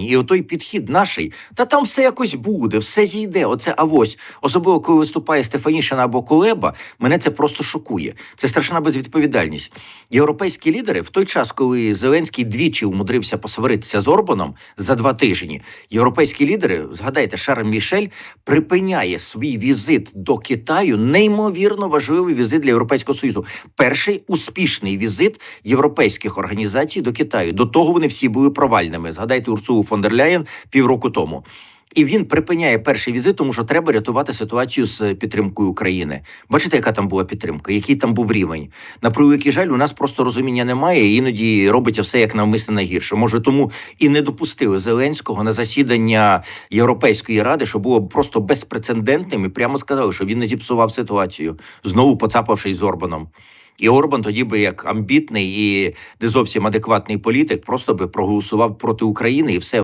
І отой підхід наший, та там все якось буде, все зійде. Оце авось. Особливо, коли виступає Стефанішина або Кулеба, мене це просто шокує. Це страшна безвідповідальність. Європейські лідери в той час, коли Зеленський двічі умудрився посваритися з Орбаном за два тижні, європейські лідери, згадайте, Шарль Мішель припиняє свій візит до Китаю, неймовірно важливий візит для Європейського Союзу. Перший успішний візит європейських організацій до Китаю. До того вони всі були провальними. Згадайте Урсулу фон дер Ляєн півроку тому. І він припиняє перший візит, тому що треба рятувати ситуацію з підтримкою України. Бачите, яка там була підтримка, який там був рівень. На превеликий жаль, у нас просто розуміння немає. і Іноді робиться все як навмисне найгірше. Може, тому і не допустили Зеленського на засідання Європейської ради, що було просто безпрецедентним, і прямо сказали, що він не зіпсував ситуацію, знову поцапавшись з Орбаном. І Орбан тоді би як амбітний і не зовсім адекватний політик, просто би проголосував проти України і все.